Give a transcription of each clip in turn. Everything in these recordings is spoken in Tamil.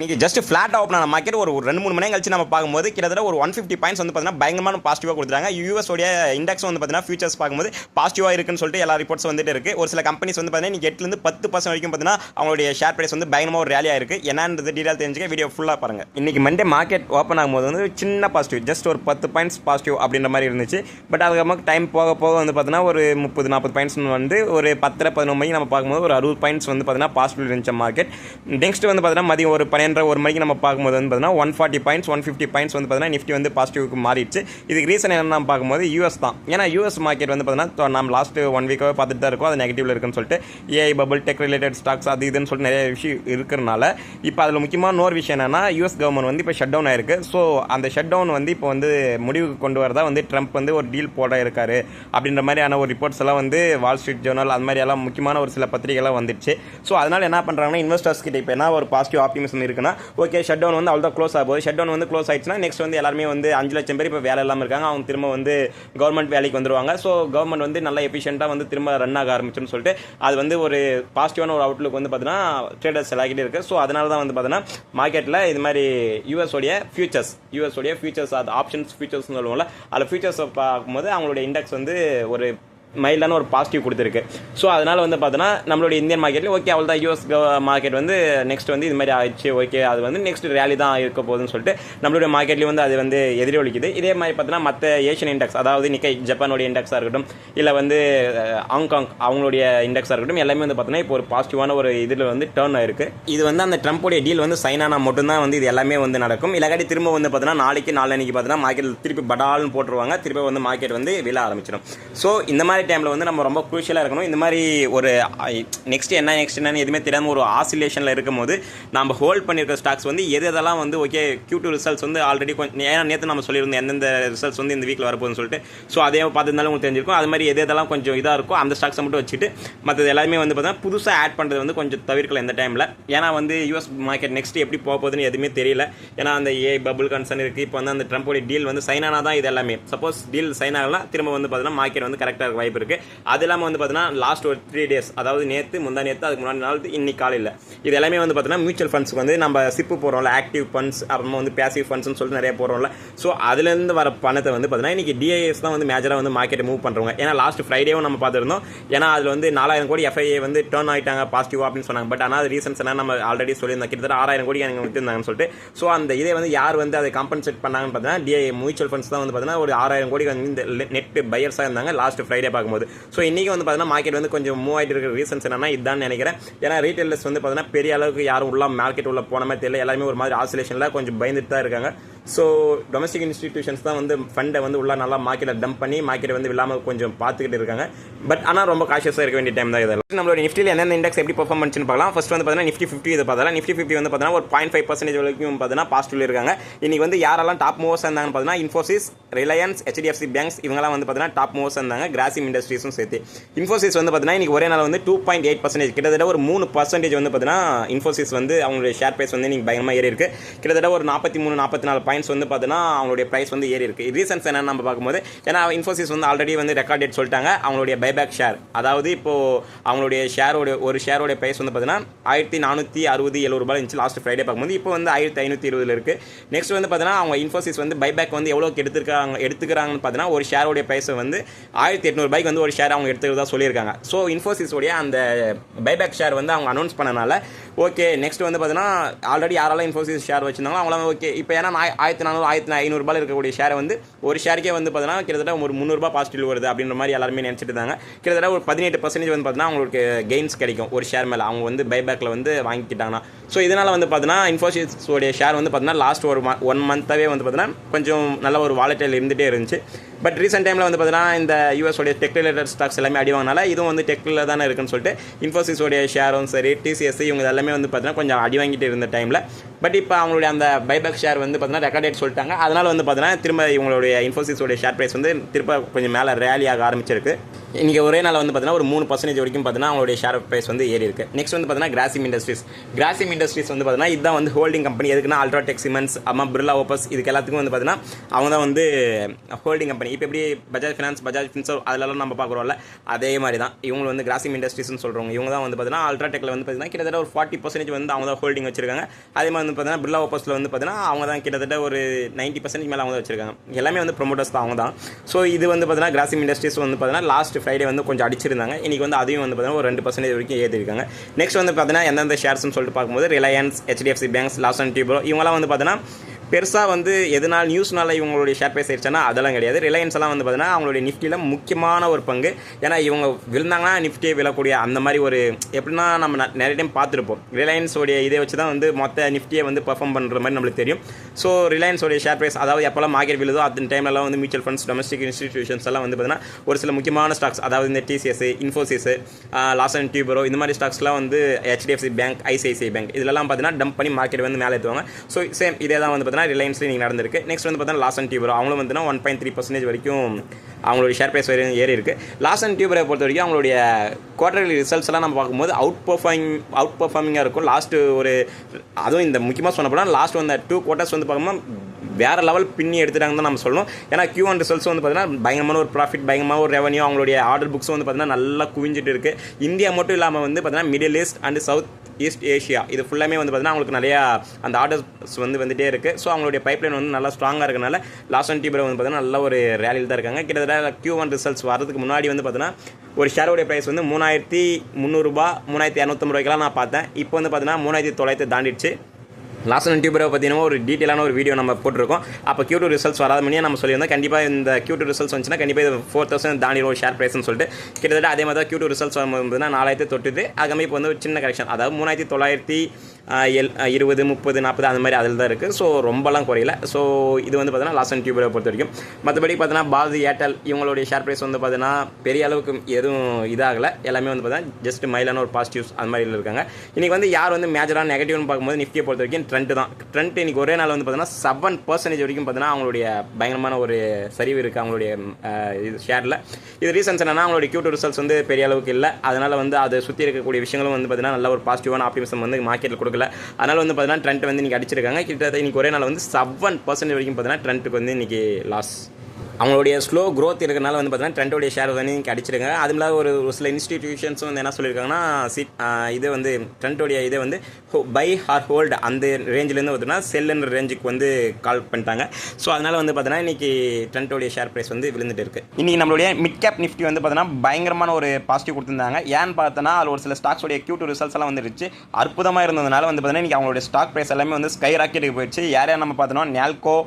நீங்கள் ஜஸ்ட் ஃப்ளாட்டாக ஓப்பன் ஆன மார்க்கெட் ஒரு ரெண்டு மூணு மணி கழிச்சு நம்ம பார்க்கும்போது கிட்டத்தட்ட ஒரு ஒன் ஃபிஃப்டி பாயிண்ட்ஸ் வந்து பார்த்தீங்கன்னா பயங்கரமான பாசிட்டிவாக கொடுத்துருக்காங்க யூஎஸோடைய இண்டெக்ஸ் வந்து பார்த்தீங்கன்னா ஃபியூச்சர்ஸ் பார்க்கும்போது பாசிட்டிவாக இருக்குன்னு சொல்லிட்டு எல்லா ரிப்போர்ட்ஸ் வந்துட்டு இருக்கு. ஒரு சில கம்பெனிஸ் வந்து பார்த்தீங்கன்னா நீங்கள் எட்டுலேருந்து பத்து பர்சன்ட் வரைக்கும் பார்த்தீங்கன்னா அவங்களுடைய ஷேர் ப்ரைஸ் வந்து பயங்கரமாக ஒரு ரேலியாக இருக்குது என்னன்றது டீடைல் தெரிஞ்சுக்க வீடியோ ஃபுல்லாக பாருங்க. இன்னைக்கு மண்டே மார்க்கெட் ஓப்பன் ஆகும்போது வந்து சின்ன பாசிட்டிவ் ஜஸ்ட் ஒரு பத்து பாயிண்ட்ஸ் பாசிட்டிவ் அப்படின்ற மாதிரி இருந்துச்சு. பட் அதுக்கப்புறமா டைம் போக போக வந்து பார்த்தீங்கன்னா ஒரு முப்பது நாற்பது பாயிண்ட்ஸ் வந்து ஒரு பத்தரை பதினொன்று மணிக்கு நம்ம பார்க்கும்போது ஒரு அறுபது பாயிண்ட்ஸ் வந்து பார்த்தீங்கன்னா பாசிட்டிவ் இருந்துச்சு மார்க்கெட் நெக்ஸ்ட் வந்து பார்த்தீங்கன்னா மதியம் ஒரு என்ற ஒரு மணிக்கு நம்ம பார்க்கும்போது வந்து பார்த்தீங்கன்னா one forty points one fifty points வந்து பார்த்தீங்கன்னா நிஃப்டி வந்து பாசிட்டிவ்க்கு மாறிடுச்சு. இதுக்கு ரீசன் என்னன்னு நம்ம பார்க்கும்போது யூஎஸ் தான். ஏன்னா யூஎஸ் மார்க்கெட் வந்து பார்த்தீங்கன்னா நம்ம லாஸ்ட் ஒன் வீக்காக பார்த்துட்டு தான் இருக்கும். அது நெகட்டிவில் இருக்குன்னு சொல்லிட்டு AI bubble tech related stocks அது இதுன்னு சொல்லிட்டு நிறைய விஷயம் இருக்கிறனால இப்போ அதில் முக்கியமான இன்னொரு விஷயம் என்னன்னா யூஎஸ் கவர்மெண்ட் வந்து இப்போ ஷட் டவுன் ஆயிருக்கு. ஸோ அந்த ஷட் டவுன் வந்து இப்போ வந்து முடிவுக்கு கொண்டு வரதா வந்து ட்ரம்ப் வந்து ஒரு டீல் போட இருக்காரு. அப்படின்ற மாதிரியான ஒரு ரிப்போர்ட்ஸ் எல்லாம் வந்து வால் ஸ்ட்ரீட் ஜேர்னல் அது மாதிரி எல்லாம் முக்கியமான ஒரு சில பத்திரிகைலாம் வந்துடுச்சு. ஸோ அதனால் என்ன பண்ணுறாங்கன்னா இன்வெஸ்டர்ஸ் கிட்ட இப்போ என்ன ஒரு பாசிட்டிவ் ஆப்டிமிசம் இருக்குன்னா ஓகே ஷட் டவுன் வந்து அவ்வளோ க்ளோஸ் ஆகும் ஷட் டவுன் வந்து க்ளோஸ் ஆயிடுச்சுன்னா நெக்ஸ்ட் வந்து எல்லாருமே வந்து அஞ்சு லட்சம் பேர் இப்போ வேலை இல்லாமல் இருக்காங்க. அவங்க திரும்ப வந்து கவர்மெண்ட் வேலைக்கு வந்துருவாங்க. ஸோ கவர்மெண்ட் வந்து நல்லா எஃபிஷியண்ட்டாக வந்து திரும்ப ரன் ஆக ஆரம்பிச்சுன்னு சொல்லிட்டு அது வந்து ஒரு பாசிட்டிவான ஒரு அவுட்லுக் வந்து பார்த்தீங்கன்னா ட்ரேடர்ஸ் எல்லாக்கிட்டே இருக்குது ஸோ அதனால தான் வந்து பார்த்தீங்கன்னா மார்க்கெட்டில் இது மாதிரி யூஎஸ் உடைய ஃபியூச்சர்ஸ் யூஎஸ் உடைய ஃபியூச்சர்ஸ் அது ஆப்ஷன்ஸ் ஃபியூச்சர்ஸ்னு சொல்லுவோம்ல அதில் ஃபியூச்சர்ஸை பார்க்கும்போது அவங்களுடைய இண்டெக்ஸ் வந்து ஒரு மைல்டான ஒரு பாசிட்டிவ் கொடுத்துருக்கு. ஸோ அதனால் வந்து பார்த்தோன்னா நம்மளுடைய இந்தியன் மார்க்கெட்லேயும் ஓகே அவள் தான் யூஎஸ் மார்க்கெட் வந்து நெக்ஸ்ட் வந்து இது மாதிரி ஆயிடுச்சு ஓகே அது வந்து நெக்ஸ்ட் ரேலி தான் இருக்க போகுதுன்னு சொல்லிட்டு நம்மளுடைய மார்க்கெட்லேயும் வந்து அது வந்து எதிரொலிக்குது இதே மாதிரி பார்த்தோன்னா மற்ற ஏஷியன் இண்டெக்ஸ் அதாவது நிக்கை ஜப்பானுடைய இண்டெக்ஸாக இருக்கட்டும் இல்லை வந்து uh, ஹாங்காங் அவங்களுடைய இண்டெக்ஸாக இருக்கட்டும் எல்லாமே வந்து பார்த்தோன்னா இப்போ ஒரு பாசிட்டிவான ஒரு இதில் வந்து டேர்ன் ஆயிருக்கு. இது வந்து அந்த ட்ரம்ப்புடைய டீல் வந்து சைன் ஆனால் மட்டும்தான் வந்து இது எல்லாமே வந்து நடக்கும். இல்லாட்டி திரும்ப வந்து பார்த்தோன்னா நாளைக்கு நாளன்னைக்கு பார்த்தோன்னா மார்க்கெட்டில் திருப்பி படால்னு போட்டுருவாங்க. திருப்பி வந்து மார்க்கெட் வந்து விழ ஆரம்பிச்சிடும். ஸோ இந்த மாதிரி டைமில் வந்து நம்ம ரொம்ப குரூஷியலாக இருக்கணும். இந்த மாதிரி ஒரு நெக்ஸ்ட் என்ன நெக்ஸ்ட் என்னன்னு எதுவுமே தெரியாமல் ஒரு ஆசிலேஷனில் இருக்கும்போது நம்ம ஹோல்ட் பண்ணியிருக்க ஸ்டாக்ஸ் வந்து எது எதெல்லாம் வந்து ஓகே கியூ டூ ரிசல்ட்ஸ் வந்து ஆல்ரெடி கொஞ்சம் ஏன்னா நேற்று நம்ம சொல்லியிருந்தோம் எந்தெந்த ரிசல்ட்ஸ் வந்து இந்த வீக்கில் வரப்போகுதுன்னு சொல்லிட்டு. ஸோ அதே பார்த்துருந்தாலும் உங்களுக்கு தெரிஞ்சிருக்கும். அது மாதிரி எது எதெல்லாம் கொஞ்சம் இதாக இருக்கோ அந்த ஸ்டாக்ஸை மட்டும் வச்சுட்டு மற்றது எல்லாமே வந்து பார்த்தீங்கன்னா புதுசாக ஆட் பண்ணுறது வந்து கொஞ்சம் தவிர்க்கலாம் இந்த டைமில் ஏன்னா வந்து யூஎஸ் மார்க்கெட் நெக்ஸ்ட் எப்படி போக போகுதுன்னு எதுவுமே தெரியல. ஏன்னா அந்த ஏ பபுள் கன்சர்ன் இருக்குது இப்போ வந்து அந்த ட்ரம்ப்போடைய டீல் வந்து சைனானா ஆனால் தான் இது எல்லாமே. சப்போஸ் டீல் சைன் ஆகலாம் திரும்ப வந்து பார்த்தீங்கன்னா மார்க்கெட் வந்து கரெக்டாக இருக்கும் வாய்ப்பு இருக்குது அது இல்லாமல் வந்து பார்த்தீங்கன்னா லாஸ்ட் ஒரு த்ரீ டேஸ் அதாவது நேற்று முந்தா நேற்று அதுக்கு முன்னாடி நாள் இன்னைக்கு காலையில். இது எல்லாமே வந்து பார்த்தீங்கன்னா மியூச்சுவல் ஃபண்ட்ஸ்க்கு வந்து நம்ம சிப்பு போடுறோம்ல ஆக்டிவ் ஃபண்ட்ஸ் அப்புறமா வந்து பேசிவ் ஃபண்ட்ஸ்னு சொல்லிட்டு நிறைய போடுறோம்ல. ஸோ அதுலேருந்து வர பணத்தை வந்து பார்த்தீங்கன்னா இன்றைக்கி டிஐஎஸ் தான் வந்து மேஜராக வந்து மார்க்கெட்டை மூவ் பண்ணுறவங்க ஏன்னா லாஸ்ட் ஃப்ரைடேவும் நம்ம பார்த்துருந்தோம். ஏன்னா அதில் வந்து நாலாயிரம் கோடி எஃப்ஐஏ வந்து டேர்ன் ஆகிட்டாங்க பாசிட்டிவாக அப்படின்னு சொன்னாங்க. பட் ஆனால் அது ரீசன்ஸ் என்ன நம்ம ஆல்ரெடி சொல்லியிருந்தோம். கிட்டத்தட்ட ஆறாயிரம் கோடி எனக்கு விட்டுருந்தாங்கன்னு சொல்லிட்டு. ஸோ அந்த இதே வந்து யார் வந்து அதை காம்பன்சேட் பண்ணாங்கன்னு பார்த்தீங்கன்னா டிஐ மியூச்சுவல் ஃபண்ட்ஸ் தான் வந்து பார்த்தீங்கன்னா ஒரு ஆறாயிரம் கோடி வந்து இந்த நெட் பையர்ஸாக இருந்தாங்க. லாஸ்ட் ஃப்ரைடே பார்க்கும்போது. ஸோ இன்றைக்கி வந்து பார்த்தீங்கன்னா மார்க்கெட் வந்து கொஞ்சம் மூவ் ஆகிட்டு இருக்கிற ரீசன்ஸ் என்னன்னா இதான் நினைக்கிறேன். ஏன்னா ரீட்டைலர்ஸ் வந்து பார்த்தீங்கன்னா பெரிய அளவுக்கு யாரும் உள்ள மார்க்கெட் உள்ள போன மாதிரி தெரியல. எல்லாருமே ஒரு மாதிரி ஆசிலேஷனில் கொஞ்சம் பயந்துட்டு தான் இருக்காங்க. ஸோ டொமஸ்டிக் இன்ஸ்டிடியூஷன்ஸ் தான் வந்து ஃபண்டை வந்து உள்ள நல்லா மார்க்கெட்டில் டம்ப் பண்ணி மார்க்கெட் வந்து இல்லாமல் கொஞ்சம் பார்த்துக்கிட்டு இருக்காங்க. பட் ஆனால் ரொம்ப காஷியஸாக இருக்க வேண்டிய டைம் தான் இதெல்லாம். நம்மளோட நிஃப்டியில் எந்தெந்த இண்டெக்ஸ் எப்படி பர்ஃபார்ம் பண்ணுச்சுன்னு பார்க்கலாம். ஃபர்ஸ்ட் வந்து பார்த்தீங்கன்னா நிஃப்டி ஃபிஃப்டி இது பார்த்தா நிஃப்டி ஃபிஃப்டி வந்து பார்த்தீங்கன்னா ஒரு பாயிண்ட் ஃபைவ் பர்சன்டேஜ் வரைக்கும் பார்த்தீங்கன்னா பாசிட்டிவ் இருக்காங்க. இன்னைக்கு வந்து யாரெல்லாம் டாப் மூவர்ஸ் இருந்தாங்கன்னு பார்த்தீங்கன்னா இன்ஃபோசிஸ் ரிலையன்ஸ் ஹெச்டிஎஃப்சி பேங்க்ஸ் இவங்கலாம் வந்து பார்த்தீங்கன்னா டாப் மூவர்ஸ் இருந்தாங்க. கிராசிம் இண்டஸ்ட்ரீஸும் சேர்த்து. இன்ஃபோசிஸ் வந்து பார்த்தீங்கன்னா இன்னைக்கு ஒரே நாள் வந்து டூ பாயிண்ட் எயிட் பர்சன்டேஜ் கிட்டத்தட்ட ஒரு மூணு பர்சன்டேஜ் வந்து பார்த்தீங்கன்னா இன்ஃபோசிஸ் வந்து அவங்களுடைய ஷேர் ப்ரைஸ் வந்து இன்னைக்கு பயங்கரமாக ஏறி இருக்குது கிட்டத்தட்ட ஒரு நாற்பத்தி மூணு நாற்பத்தி நாலு பாயிண்ட்ஸ் வந்து பார்த்தீங்கன்னா அவங்களுடைய ப்ரைஸ் வந்து ஏறி இருக்கு. ரீசன்ஸ் என்னென்னு நம்ம பார்க்கும்போது ஏன்னா இன்ஃபோசிஸ் வந்து ஆல்ரெடி வந்து ரெக்கார்ட் டேட் சொல்லிட்டாங்க. அவங்களுடைய பைபேக் ஷேர் அதாவது இப்போ அவங்களுடைய ஷேரோட ஒரு ஷேரோட ப்ரைஸ் வந்து பார்த்தீங்கன்னா ஆயிரத்தி நானூற்றி அறுபது எழுபது ரூபாய் இருந்துச்சு லாஸ்ட் ஃப்ரைடே பார்க்கும்போது. இப்போ வந்து ஆயிரத்தி ஐநூற்றி இருபதுல இருக்கு. நெக்ஸ்ட் வந்து பார்த்தீங்கன்னா அவங்க இன்ஃபோசிஸ் வந்து பைபேக் வந்து எவ்வளோக்கு எடுத்துருக்காங்க எடுத்துக்கிறாங்கன்னு பார்த்தீங்கன்னா ஒரு ஷேரோடைய ப்ரைஸ் வந்து ஆயிரத்தி எட்நூறுபாய்க்கு வந்து ஒரு ஷேர் அவங்க எடுத்துக்கிறதா சொல்லியிருக்காங்க. ஸோ இன்ஃபோசிஸோடைய அந்த பைபேக் ஷேர் வந்து அவங்க அனௌன்ஸ் பண்ணனால ஓகே நெக்ஸ்ட் வந்து பார்த்தீங்கன்னா ஆல்ரெடி யாராலும் இன்ஃபோசிஸ் ஷேர் வச்சிருந்தாங்களோ அவங்களாம் ஓகே இப்போ ஏன்னா நான் ஆயிரத்தி நானூறு ஆயிரத்தி ஐநூறுபாயில் இருக்கக்கூடிய ஷேரை வந்து ஒரு ஷேருக்கே வந்து பார்த்தீங்கன்னா கிட்டத்தட்ட ஒரு முந்நூறுபா பாசிட்டிவ் வருது அப்படின்ற மாதிரி எல்லாருமே நினச்சிட்டு இருந்தாங்க. கிட்டத்தட்ட ஒரு பதினெட்டு பர்சன்டேஜ் வந்து பார்த்தீங்கன்னா அவங்களுக்கு கெயின்ஸ் கிடைக்கும் ஒரு ஷேர் மேலே. அவங்க வந்து பைபேக்கில் வந்து வாங்கிக்கிட்டாங்கன்னா. ஸோ இதனால் வந்து பார்த்தீங்கன்னா இன்ஃபோசிஸோடைய ஷேர் வந்து பார்த்தீங்கன்னா லாஸ்ட் ஒரு ஒன் மந்த்தாகவே வந்து பார்த்தீங்கன்னா கொஞ்சம் நல்ல ஒரு வாலட்டைல் இருந்துகிட்டே இருந்துச்சு. பட் ரீசெண்ட் டைமில் வந்து பார்த்தீங்கன்னா இந்த யூஎஸோடைய டெக் ரிலேட்டட் ஸ்டாக்ஸ் எல்லாமே அடிவாங்கனால இதுவும் வந்து டெக்கில் தானே இருக்குன்னு சொல்லிட்டு இன்ஃபோசிஸோடைய ஷேரும் சரி டிசிஎஸ் இவங்க எல்லாமே வந்து பார்த்தீங்கன்னா கொஞ்சம் அடி வாங்கிட்டு இருந்த டைமில் பட் இப்போ அவங்களுடைய அந்த பைபேக் ஷேர் வந்து பார்த்தீங்கன்னா ரெக்கார்ட் சொல்லிட்டாங்க. அதனால் வந்து பார்த்தீங்கன்னா திரும்ப இவங்களுடைய இன்ஃபோசிஸோடைய ஷேர் ப்ரைஸ் வந்து திரும்ப கொஞ்சம் மேலே ரேலி ஆக ஆரம்பிச்சிருக்கு. இன்றைக்கி ஒரே நாள் வந்து பார்த்தீங்கன்னா ஒரு மூணு பர்சன்டேஜ் வரைக்கும் பார்த்தீங்கன்னா அவங்களுடைய ஷேர் ப்ரைஸ் வந்து ஏறி இருக்கு நெக்ஸ்ட் வந்து பார்த்தீங்கன்னா கிராசிம் இண்டஸ்ட்ரீஸ் கிராசிம் இண்டஸ்ட்ரீஸ் வந்து பார்த்தீங்கன்னா இதுதான் வந்து ஹோல்டிங் கம்பெனி எதுக்குன்னா அல்ட்ராடெக் சிமெண்ட்ஸ் அம்மா பிர்லா ஓப்பஸ் இதுக்கு எல்லாத்துக்கும் வந்து பார்த்தீங்கன்னா அவங்க தான் வந்து ஹோல்டிங் கம்பெனி இப்போ எப்படி பஜாஜ் ஃபினான்ஸ் பஜாஜ் ஃபின்சர் அதிலலாம் நம்ம பார்க்குறோம்ல அதே மாதிரி தான் இவங்க வந்து கிராசிம் இண்டஸ்ட்ரீஸ்னு சொல்கிறவங்க இவங்க தான் வந்து பார்த்தீங்கன்னா அல்ட்ராடெக்கில் வந்து பார்த்தீங்கன்னா கிட்டத்தட்ட ஒரு ஃபார்ட்டி பர்சன்டேஜ் வந்து அவங்க தான் ஹோல்டிங் வச்சிருக்காங்க அதே மாதிரி வந்து பார்த்தீங்கன்னா பிர்லா ஓப்பஸில் வந்து பார்த்தீங்கன்னா அவங்க தான் கிட்டத்தட்ட ஒரு நைன்ட்டி பர்சன்டேஜ் மேலே அவங்க தான் வச்சிருக்காங்க எல்லாமே வந்து ப்ரொமோட்டர்ஸ் தான் அவங்க தான் ஸோ இது வந்து பார்த்தீங்கன்னா கிராசிம் இண்டஸ்ட்ரீஸ் வந்து பார்த்தீங்கன்னா லாஸ்ட் ஃப்ரைடே வந்து கொஞ்சம் அடிச்சிருந்தாங்க. இன்றைக்கி வந்து அதையும் வந்து பார்த்தீங்கன்னா ஒரு ரெண்டு பர்சன்டேஜ் வரைக்கும் ஏற்றிருக்காங்க நெக்ஸ்ட் வந்து பார்த்தீங்கன்னா எந்தெந்த ஷேர்ஸ்னு சொல்லிட்டு பார்க்கும்போது Reliance HDFC banks Larsen and Toubro இவங்களாம் வந்து பார்த்தீங்கன்னா பெருசாக வந்து எதனால் நியூஸ்னால இவங்களுடைய ஷேர் ப்ரைஸ் ஆயிடுச்சுன்னா அதெல்லாம் கிடையாது. ரிலையன்ஸ் எல்லாம் வந்து பார்த்தீங்கன்னா அவங்களுடைய நிஃப்டியில் முக்கியமான ஒரு பங்கு. ஏன்னா இவங்க விழுந்தாங்கன்னா நிஃப்டியை விழக்கூடிய அந்த மாதிரி ஒரு எப்படின்னா நம்ம நிறைய டைம் பார்த்துருப்போம். ரிலையன்ஸோடைய இதை வச்சு தான் வந்து மொத்த நிஃப்டியை வந்து பர்ஃபார்ம் பண்ணுற மாதிரி நம்மளுக்கு தெரியும். ஸோ ரிலையன்ஸோடைய ஷேர் ப்ரைஸ் அதாவது எப்போல்லாம் மார்க்கெட் விழுதோ அந்த டைம்லலாம் வந்து மியூச்சுவல் ஃபண்ட்ஸ் டொமஸ்டிக் இன்ஸ்டிடியூஷன்ஸ் எல்லாம் வந்து பார்த்தீங்கன்னா ஒரு சில முக்கியமான ஸ்டாக்ஸ் அதாவது இந்த TCS Infosys Larsen and Toubro இந்த மாதிரி ஸ்டாக்ஸ்லாம் வந்து ஹெச்டிஎஃப்சி பேங்க் ஐசிஐசிஐ பேங்க் இதெல்லாம் பார்த்தீங்கன்னா டம்ப் பண்ணி மார்க்கெட் வந்து மேலே ஏற்றுவாங்க ஸோ சேம் இதே தான் வந்து பார்த்தீங்கன்னா ரிலையன்ஸ்ல நீங்கள் நடந்திருக்கு. நெக்ஸ்ட் வந்து பார்த்தீங்கன்னா லாஸ் அண்ட் டியூபரோ அவங்களும் வந்து ஒன் பாயிண்ட் த்ரீ பர்சன்டேஜ் வரைக்கும் அவங்களுடைய ஷேர் ப்ரைஸ் வரையும் ஏறி இருக்கு. லாஸ் அண்ட் டியூபரை பொறுத்த வரைக்கும் அவங்களுடைய குவார்டர்லி ரிசல்ட்ஸ் எல்லாம் நம்ம பார்க்கும்போது அவுட் பர்ஃபார்மிங் அவுட் பர்ஃபார்மிங்காக இருக்கும். லாஸ்ட் ஒரு அதுவும் இந்த முக்கியமாக சொன்ன லாஸ்ட் வந்த டூ குவார்ட்டர்ஸ் வந்து பார்க்கும்போது வேற லெவல் பின்னி எடுத்துட்டாங்கன்னு தான் நம்ம சொல்லணும். ஏன்னா கியூ ஒன் ரிசல்ட்ஸ் வந்து பார்த்தீங்கன்னா பயங்கரமான ஒரு ப்ராஃபிட் பயங்கரமாக ஒரு ரெவன்யூ அவங்களுடைய ஆர்டர் புக்ஸ் வந்து பார்த்தீங்கன்னா நல்லா குவிஞ்சிட்டு இருக்குது இந்தியா மட்டும் இல்லாமல் வந்து பார்த்தீங்கன்னா Middle East and South East Asia இது ஃபுல்லாமே வந்து பார்த்தீங்கன்னா அவங்களுக்கு நிறையா அந்த ஆர்டர்ஸ் வந்து வந்துகிட்டே இருக்குது ஸோ அவங்களுடைய பைப்லைன் வந்து நல்லா ஸ்ட்ராங்காக இருக்கனால லாஸ்ட் ஒன் டிபர் வந்து பார்த்தீங்கன்னா நல்ல ஒரு ரேலியில் தான் இருக்காங்க. கிட்டத்தட்ட கியூ ஒன் ரிசல்ட்ஸ் வரதுக்கு முன்னாடி வந்து பார்த்தீங்கன்னா ஒரு ஷேரோடைய ப்ரைஸ் வந்து மூணாயிரத்தி முந்நூறுரூபா மூணாயிரத்தி இரநூத்தம்பது ரூபாய்க்கெல்லாம் நான் பார்த்தேன். இப்போ வந்து பார்த்தீங்கன்னா மூணாயிரத்தி தொள்ளாயிரத்தி தாண்டிடுச்சு. லாஸ்ட் அண்ட் டியூபரை பார்த்தீங்கன்னா ஒரு டீட்டெயிலான ஒரு வீடியோ நம்ம போட்டிருக்கோம். அப்போ கியூ டூ ரிசல்ட்ஸ் வராத மணியே நம்ம சொல்லியிருந்தோம். கண்டிப்பாக இந்த கியூ டூ ரிசல்ட்ஸ் வந்துச்சுன்னா கண்டிப்பாக இது ஃபோர் தௌசண்ட் தாண்டி ஒரு ஷேர் ப்ரைஸ்னு சொல்லிட்டு. கிட்டத்தட்ட அதே மாதிரி தான் கியூ டூ ரிசல்ட்ஸ் வரும்போதுனா நாலாயிரத்தி தொட்டுது. அதுக்கப்புறம் இப்போ வந்து ஒரு சின்ன கரெக்ஷன் அதாவது மூணாயிரத்தி தொள்ளாயிரத்தி எல் இருபது முப்பது நாற்பது அந்த மாதிரி அதில் தான் இருக்குது ஸோ ரொம்பலாம் குறையல. ஸோ இது வந்து பார்த்தீங்கன்னா லாஸ்ட் அண்ட் டியூபரை பொறுத்த வரைக்கும். மற்றபடி பார்த்தீங்கன்னா பாரதி ஏர்டெல் இவங்களுடைய ஷேர் ப்ரைஸ் வந்து பார்த்தீங்கன்னா பெரிய அளவுக்கு எதுவும் இதாகலை. எல்லாமே வந்து பார்த்தீங்கன்னா ஜஸ்ட் மைலான ஒரு பாசிட்டிவ்ஸ் அந்த மாதிரி இருக்காங்க. இன்றைக்கி வந்து யார் வந்து மேஜரான நெகட்டிவ்னு பார்க்கும்போது நிஃப்டியை பொறுத்த வரைக்கும் ட்ரெண்ட் தான். ட்ரெண்ட் இன்னைக்கு ஒரே நாள் வந்து பார்த்தீங்கன்னா செவன் பர்சன்டேஜ் வரைக்கும் பார்த்தீங்கன்னா அவங்களுடைய பயங்கரமான ஒரு சரிவு இருக்குது அவங்களுடைய இது ஷேரில் இது ரீசன்ஸ் என்னன்னா அவங்களுடைய கியூட் ரிசல்ட்ஸ் வந்து பெரிய அளவுக்கு இல்லை. அதனால் வந்து அதை சுற்றி இருக்கக்கூடிய விஷயங்களும் வந்து பார்த்தீங்கன்னா நல்ல ஒரு பாசிட்டிவான ஆப்டிமிசம் வந்து மார்க்கெட்டில் கொடுக்கல. அதனால் வந்து பார்த்தீங்கன்னா ட்ரெண்ட் வந்து இன்றைக்கி அடிச்சிருக்காங்க. கிட்டத்தட்ட இன்னைக்கு ஒரே நாள் வந்து செவன் பர்சன்டேஜ் வரைக்கும் பார்த்தீங்கன்னா ட்ரெண்ட்டுக்கு வந்து இன்றைக்கி லாஸ் அவங்களுடைய ஸ்லோ க்ரோத் இருக்கிறனால வந்து பார்த்தீங்கன்னா ட்ரெண்டோடைய ஷேர் வந்து இன்றைக்கி அது அதுவும் இல்லாத ஒரு சில இன்ஸ்டிடியூஷன்ஸும் வந்து என்ன சொல்லியிருக்காங்கன்னா சிட் இது வந்து ட்ரெண்டோடைய இதை வந்து பை ஹார் ஹோல்டு அந்த ரேஞ்சிலேருந்து பார்த்தீங்கன்னா செல்லுன்ற ரேஞ்சுக்கு வந்து கால் பண்ணிட்டாங்க. ஸோ அதனால் வந்து பார்த்தீங்கன்னா இன்றைக்கி ட்ரெண்டோடைய ஷேர் ப்ரைஸ் வந்து விழுந்துட்டு இருக்குது இன்றைக்கி நம்மளுடைய மிட் கேப் நிஃப்டி வந்து பார்த்தீங்கன்னா பயங்கரமான ஒரு பாசிட்டிவ் கொடுத்துருந்தாங்க. ஏன்னு பார்த்தோன்னா அதில் ஒரு சில ஸ்டாக்ஸோடைய க்யூட் டூ ரிசல்ட்ஸ் எல்லாம் வந்துருச்சு அற்புதமாக இருந்ததுனால வந்து பார்த்தீங்கன்னா இன்றைக்கி அவங்களுடைய ஸ்டாக் ப்ரைஸ் எல்லாமே வந்து ஸ்கை ராக்கெட்டுக்கு போயிடுச்சு. யார் யார் நம்ம பார்த்தோன்னா நேல்கோ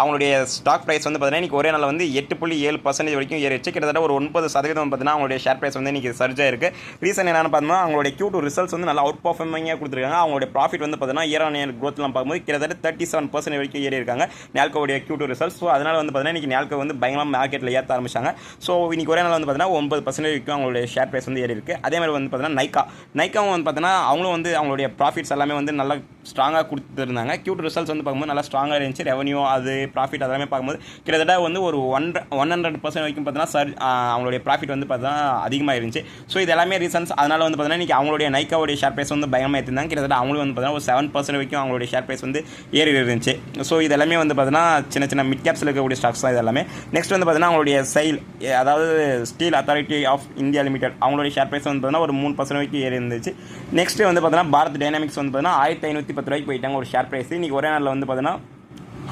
அவங்களுடைய ஸ்டாக் ப்ரைஸ் வந்து பார்த்தீங்கன்னா இன்றைக்கி ஒரே நாள் வந்து எட்டு புள்ளி ஏழு பர்சன்டேஜ் வரைக்கும் ஏறிச்சு கிட்டத்தட்ட ஒரு ஒன்பது சதவீதம் பார்த்தீங்கன்னா அவங்களுடைய ஷேர் ப்ரைஸ் வந்து இன்றைக்கி சர்ஜாக இருக்குது ரீசன் என்னென்னு பார்த்தோம்னா அவங்களுடைய கியூ டூ ரிசல்ட்ஸ் வந்து நல்லா அவுட் பர்ஃபார்மிங்காக கொடுத்துருக்காங்க. அவங்களுடைய ப்ராஃபிட் வந்து பார்த்தீங்கன்னா இயர் ஆன் இயர் க்ரோத்லாம் பார்க்கும்போது கிட்டத்தட்ட தேர்ட்டி செவன் பர்சன்ட் வரைக்கும் ஏறி இருக்காங்க நேல்கோடைய கியூ டூ ரிசல்ட்ஸ் ஸோ அதனால் வந்து பார்த்தீங்கன்னா இன்றைக்கி நேல்கோ வந்து பயங்கரமாக மார்க்கெட்டில் ஏற்ற ஆரம்பிச்சாங்க. ஸோ இன்னைக்கு ஒரே நாள் வந்து பார்த்தீங்கன்னா ஒன்பது பர்சன்டேஜ் வரைக்கும் அவங்களுடைய ஷேர் ப்ரைஸ் வந்து ஏறி இருக்கு அதே மாதிரி வந்து பார்த்தீங்கன்னா நைக்கா நைக்காவும் வந்து பார்த்தீங்கன்னா அவங்களும் வந்து அவங்களுடைய ப்ராஃபிட்ஸ் எல்லாமே வந்து நல்லா ஸ்ட்ராங்காக கொடுத்துருந்தாங்க. கியூட் ரிசல்ட்ஸ் வந்து பார்க்கும்போது நல்லா ஸ்ட்ராங்காக இருந்துச்சு. ரெவன்யூ அது ப்ராஃபிட் அதெல்லாமே பார்க்கும்போது கிட்டத்தட்ட வந்து ஒரு ஒன் ஒன் ஹண்ட்ரட் பர்சன்ட் வரைக்கும் பார்த்தீங்கன்னா சர் அவங்களுடைய ப்ராஃபிட் வந்து பார்த்தீங்கன்னா அதிகமாக இருந்துச்சு ஸோ இது எல்லாமே ரீசன்ஸ் அதனால் வந்து பார்த்தீங்கன்னா இன்றைக்கி அவங்களுடைய நைக்காவுடைய ஷேர் ப்ரைஸ் வந்து பயமாக எடுத்திருந்தாங்க கிட்டத்தட்ட அவங்களும் வந்து பார்த்தீங்கன்னா ஒரு செவன் பர்சன்ட் வரைக்கும் அவங்களுடைய ஷேர் ப்ரைஸ் வந்து ஏறி இருந்துச்சு ஸோ இது எல்லாமே வந்து பார்த்தீங்கன்னா சின்ன சின்ன மிட் கேப்ஸில் இருக்கக்கூடிய ஸ்டாக்ஸ் தான் இது எல்லாமே. நெக்ஸ்ட் வந்து பார்த்தீங்கன்னா அவங்களுடைய செயல் அதாவது Steel Authority of India Limited அவங்களுடைய ஷேர் ப்ரைஸ் வந்து பார்த்தீங்கன்னா ஒரு மூணு பர்சன்ட் வரைக்கும் ஏறி இருந்துச்சு நெக்ஸ்ட் வந்து பார்த்தீங்கன்னா பாரத் டைனாமிக்ஸ் வந்து பார்த்தீங்கன்னா ஆயிரத்தி ஐநூற்றி பத்து ரூபாய்க்கு போயிட்டாங்க ஒரு ஷேர் ப்ரைஸ் இன்னைக்கு ஒரே நாளில் வந்து பார்த்தீங்கன்னா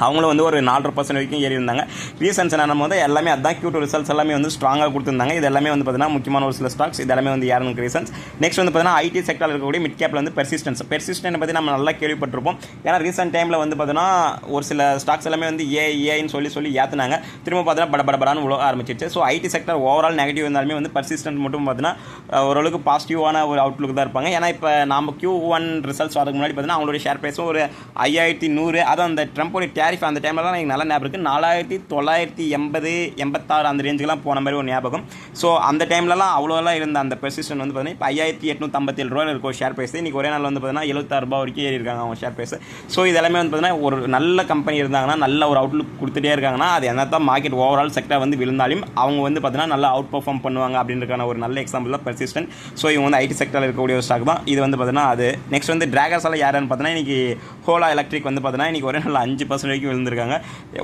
அவங்களும் வந்து ஒரு நாலரை பர்சன்ட் வரைக்கும் ஏறி இருந்தாங்க. ரீசன்ஸ் என்ன போது எல்லாமே அதான் கியூட் ரிசல்ட்ஸ் எல்லாமே வந்து ஸ்ட்ராங்காக கொடுத்துருந்தாங்க. இது எல்லாமே வந்து பார்த்தீங்கன்னா முக்கியமான ஒரு சில ஸ்டாக்ஸ் இது எல்லாமே வந்து யாருக்கு ரீசன்ஸ் நெக்ஸ்ட் வந்து பார்த்தீங்கன்னா ஐடி செக்டரில் இருக்கக்கூடிய மிட் கேப்பில் வந்து பெர்சிஸ்டன்ஸ் பெர்சிஸ்டன்ட் பற்றி நம்ம நல்லா கேள்விப்பட்டிருப்போம். ஏன்னா ரீசெண்ட் டைமில் வந்து பார்த்தீங்கன்னா ஒரு சில ஸ்டாக்ஸ் எல்லாமே வந்து ஏ ஏன்னு சொல்லி சொல்லி ஏற்றுனாங்க திரும்ப பார்த்தீங்கன்னா பட படபடான்னு ஆரம்பிச்சிருச்சு. So IT sector overall negative இருந்தாலுமே வந்து பர்சிஸ்டன்ட் மட்டும் பார்த்தீங்கன்னா ஓரளவுக்கு பாசிட்டிவான ஒரு அவுட்லுக் தான் இருப்பாங்க. ஏன்னா இப்போ நம்ம கியூ ஒன் ரிசல்ட்ஸ் வரதுக்கு முன்னாடி பார்த்தீங்கன்னா அவங்களுடைய ஷேர் ப்ரைஸும் ஒரு ஐயாயிரத்தி நூறு. அதுவும் அந்த ட்ரம்ப்போடைய டேரிஃப் அந்த டைம்லலாம் எனக்கு நல்ல ஞாபகம் இருக்குது நாலாயிரத்தி தொள்ளாயிரத்தி எண்பது எண்பத்தாறு அந்த ரேஞ்சுக்கெலாம் போன மாதிரி ஒரு ஞாபகம். ஸோ அந்த டைம்லலாம் அவ்வளோலாம் இருந்த அந்த பெர்சிஸ்டன் வந்து பார்த்தீங்கன்னா இப்போ ஐயாயிரத்தி எட்நூற்றம்பத்தேழு ரூபாயில் இருக்கும் ஷேர் ப்ரைஸ் இன்றைக்கி ஒரே நாள் வந்து பார்த்தீங்கன்னா எழுபத்தாறு ரூபா வரைக்கும் ஏறி இருக்காங்க அவங்க ஷேர் ப்ரைஸ் ஸோ இது எல்லாமே வந்து பார்த்தீங்கன்னா ஒரு நல்ல கம்பெனி இருந்தாங்கன்னா நல்ல ஒரு அவுட்லுக் கொடுத்துட்டே இருக்காங்கன்னா அது என்ன தான் மார்க்கெட் ஓவரால் செக்டர் வந்து விழுந்தாலும் அவங்க வந்து பார்த்தீங்கன்னா நல்லா அவுட் பர்ஃபார்ம் பண்ணுவாங்க அப்படின்றக்கான ஒரு நல்ல எக்ஸாம்பிள் தான் பெர்சிஸ்டன்ட் ஸோ இவங்க வந்து ஐடி செக்டரில் இருக்கக்கூடிய ஒரு ஸ்டாக் தான். இது வந்து பார்த்தீங்கன்னா அது. நெக்ஸ்ட் வந்து டிராகர்ஸ் எல்லாம் யாருன்னு பார்த்தீங்கன்னா இன்றைக்கி ஹோலா எலக்ட்ரிக் வந்து பார்த்தீங்கன்னா இன்றைக்கி ஒரே நாள் அஞ்சு பர்சன்ட் வரைக்கும் விழுந்திருக்காங்க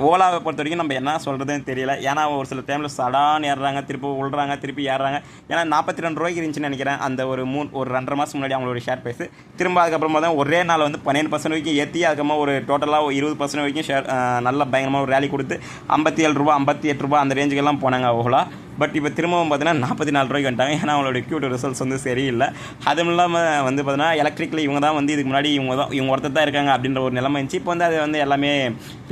ஓலாவை பொறுத்த வரைக்கும் நம்ம என்ன சொல்கிறதுன்னு தெரியல. ஏன்னா ஒரு சில டைமில் சடான் ஏறுறாங்க திருப்பி விழுறாங்க திருப்பி ஏறுறாங்க. ஏன்னா நாற்பத்தி ரெண்டு ரூபாய்க்கு இருந்துச்சுன்னு நினைக்கிறேன். அந்த ஒரு மூணு ஒரு ரெண்டரை மாதம் முன்னாடி அவங்களோட ஷேர் ப்ரைஸ் திரும்ப அதுக்கப்புறமா தான் ஒரே நாள் வந்து பன்னெண்டு பர்சன்ட் வரைக்கும் ஏற்றி அதுக்கப்புறமா ஒரு டோட்டலாக இருபது பர்சன்ட் வரைக்கும் ஷேர் நல்ல பயங்கரமாக ஒரு ரேலி கொடுத்து ஐம்பத்தி ஏழு ரூபா ஐம்பத்தி எட்டு ரூபா அந்த ரேஞ்சுக்கெல்லாம் போனாங்க ஓலா. பட் இப்போ திரும்பவும் பார்த்தீங்கன்னா நாற்பத்தி நாலு ரூபாய்க்கு வந்துட்டாங்க. ஏன்னா அவங்களோட க்யூட் ரிசல்ட்ஸ் வந்து சரியில்லை. அதுவும் இல்லாமல் வந்து பார்த்தீங்கன்னா எலக்ட்ரிக்கில் இவங்க தான் வந்து இதுக்கு முன்னாடி இவங்க தான் இவங்க ஒருத்தர் தான் இருக்காங்க அப்படின்ற ஒரு நிலைமை இருந்துச்சு. இப்போ வந்து அது வந்து எல்லாமே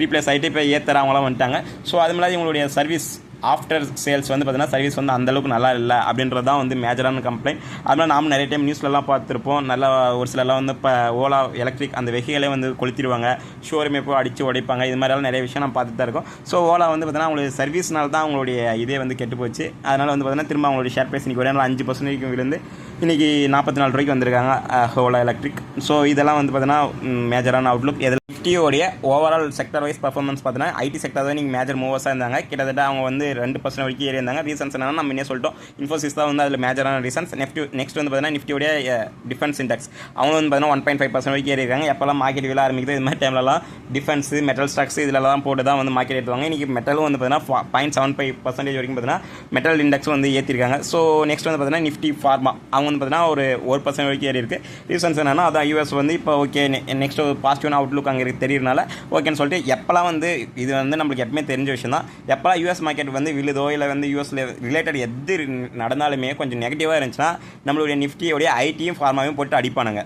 ரீப்ளேஸ் ஆகிட்டு இப்போ ஏற்றுறவங்களாம் வந்துட்டாங்க. ஸோ அது இல்லாத இவங்களுடைய சர்வீஸ் ஆஃப்டர் சேல்ஸ் வந்து பார்த்தீங்கன்னா சர்வீஸ் வந்து அந்தளவுக்கு நல்லா இல்லை அப்படின்றது தான் வந்து மேஜரான கம்ப்ளைண்ட் அதனால் நாம் நிறைய டைம் நியூஸ்லலாம் பார்த்துருப்போம். நல்லா ஒரு சிலர்லாம் வந்து இப்போ ஓலா எலக்ட்ரிக் அந்த வெஹிகளே வந்து கொளுத்திடுவாங்க. ஷோரூமே போய் அடித்து உடைப்பாங்க. இது மாதிரிலாம் நிறைய விஷயம் நம்ம பார்த்துட்டு தான் இருக்கோம். ஸோ ஓலா வந்து பார்த்தீங்கன்னா அவங்களுடைய சர்வீஸ்னால தான் அவங்களுடைய இதே வந்து கெட்டு போச்சு. அதனால் வந்து பார்த்தீங்கன்னா திரும்ப அவங்களுடைய ஷேர் ப்ரைஸ் இன்றைக்கி ஒரே நாள் அஞ்சு பர்சன்ட் வரைக்கும் விழுந்து இன்றைக்கி நாற்பத்தி நாலு ரூபாய்க்கு வந்திருக்காங்க ஹோலா எலக்ட்ரிக் ஸோ இதெல்லாம் வந்து பார்த்தீங்கன்னா மேஜரான அவுட்லுக் எதில் நிஃப்டியோடைய ஓவரால் செக்டர் வைஸ் பர்ஃபார்மன்ஸ் பார்த்தீங்கன்னா ஐடி செக்டர் தான் நீங்கள் மேஜர் மூவர்ஸாக இருந்தாங்க. கிட்டத்தட்ட அவங்க வந்து ரெண்டு பர்சன்ட் வரைக்கும் ஏறி இருந்தாங்க. ரீசன்ஸ் என்னன்னா நம்ம என்ன சொல்லிட்டோம். இன்ஃபோசிஸ் தான் வந்து அதில் மேஜரான ரீசன்ஸ் நெஃப்டி நெக்ஸ்ட் வந்து பார்த்தீங்கன்னா நிஃப்டியோடைய டிஃபென்ஸ் இண்டெக்ஸ் அவங்க வந்து பார்த்தீங்கன்னா ஒன் பாயிண்ட் ஃபைவ் பர்சன்ட் வரைக்கும் ஏறி இருக்காங்க. எப்போல்லாம் மார்க்கெட் விழா ஆரம்பிக்குது இது மாதிரி டைம்லலாம் டிஃபென்ஸ் மெட்டல் ஸ்டாக்ஸ் இதிலலாம் போட்டு தான் வந்து மார்க்கெட் ஏற்றுவாங்க இன்றைக்கி மெட்டலும் வந்து பார்த்தீங்கன்னா பாயிண்ட் செவன் ஃபைவ் பர்சன்டேஜ் வரைக்கும் பார்த்தீங்கன்னா மெட்டல் இண்டெக்ஸ் வந்து ஏற்றிருக்காங்க ஸோ நெக்ஸ்ட் வந்து பார்த்தீங்கன்னா நிஃப்டி ஃபார்மா அவங்க வந்து பார்த்தீங்கன்னா ஒரு ஒரு பர்சன்ட் வரைக்கும் ஏறி இருக்கு. ரீசன்ஸ் என்னன்னா அதான் யூஎஸ் வந்து இப்போ ஓகே நெக்ஸ்ட் ஒரு பாசிட்டிவான அவுட்லுக் அங்கே இருக்கு தெரியறனால ஓகேன்னு சொல்லிட்டு எப்போல்லாம் வந்து இது வந்து நம்மளுக்கு எப்பவுமே தெரிஞ்ச விஷயம் தான். எப்போல்லாம் யூஎஸ் மார்க்கெட் வந்து விழுதோ இல்லை வந்து யூஎஸில் ரிலேட்டட் எது நடந்தாலுமே கொஞ்சம் நெகட்டிவாக இருந்துச்சுன்னா நம்மளுடைய நிஃப்டியோடைய ஐடியும் ஃபார்மாவையும் போட்டு அடிப்பானுங்க.